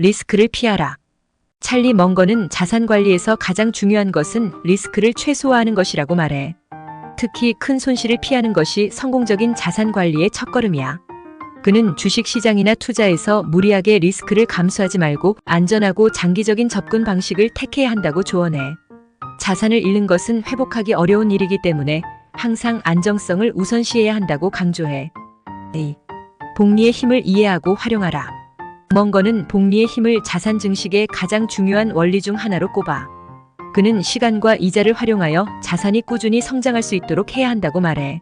리스크를 피하라. 찰리 멍거는 자산 관리에서 가장 중요한 것은 리스크를 최소화하는 것이라고 말해. 특히 큰 손실을 피하는 것이 성공적인 자산 관리의 첫걸음이야. 그는 주식 시장이나 투자에서 무리하게 리스크를 감수하지 말고 안전하고 장기적인 접근 방식을 택해야 한다고 조언해. 자산을 잃는 것은 회복하기 어려운 일이기 때문에 항상 안정성을 우선시해야 한다고 강조해. A. 복리의 힘을 이해하고 활용하라. 멍거는 복리의 힘을 자산 증식의 가장 중요한 원리 중 하나로 꼽아. 그는 시간과 이자를 활용하여 자산이 꾸준히 성장할 수 있도록 해야 한다고 말해.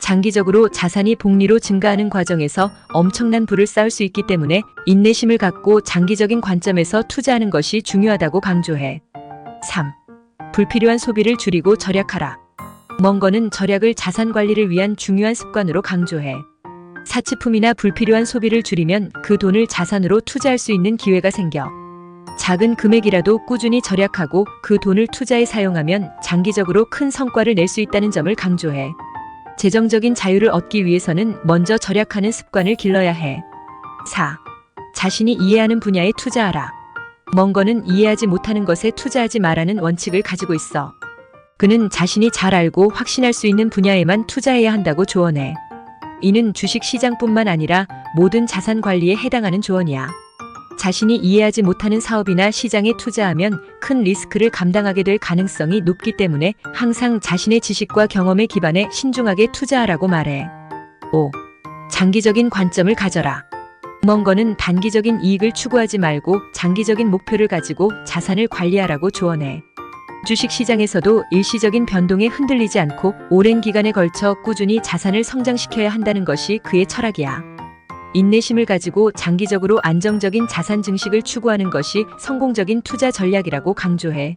장기적으로 자산이 복리로 증가하는 과정에서 엄청난 부를 쌓을 수 있기 때문에 인내심을 갖고 장기적인 관점에서 투자하는 것이 중요하다고 강조해. 3. 불필요한 소비를 줄이고 절약하라. 멍거는 절약을 자산 관리를 위한 중요한 습관으로 강조해. 사치품이나 불필요한 소비를 줄이면 그 돈을 자산으로 투자할 수 있는 기회가 생겨. 작은 금액이라도 꾸준히 절약하고 그 돈을 투자에 사용하면 장기적으로 큰 성과를 낼 수 있다는 점을 강조해. 재정적인 자유를 얻기 위해서는 먼저 절약하는 습관을 길러야 해. 4. 자신이 이해하는 분야에 투자하라. 멍거는 이해하지 못하는 것에 투자하지 말라는 원칙을 가지고 있어. 그는 자신이 잘 알고 확신할 수 있는 분야에만 투자해야 한다고 조언해. 이는 주식 시장뿐만 아니라 모든 자산 관리에 해당하는 조언이야. 자신이 이해하지 못하는 사업이나 시장에 투자하면 큰 리스크를 감당하게 될 가능성이 높기 때문에 항상 자신의 지식과 경험에 기반해 신중하게 투자하라고 말해. 5. 장기적인 관점을 가져라. 멍거는 단기적인 이익을 추구하지 말고 장기적인 목표를 가지고 자산을 관리하라고 조언해. 주식 시장에서도 일시적인 변동에 흔들리지 않고 오랜 기간에 걸쳐 꾸준히 자산을 성장시켜야 한다는 것이 그의 철학이야. 인내심을 가지고 장기적으로 안정적인 자산 증식을 추구하는 것이 성공적인 투자 전략이라고 강조해.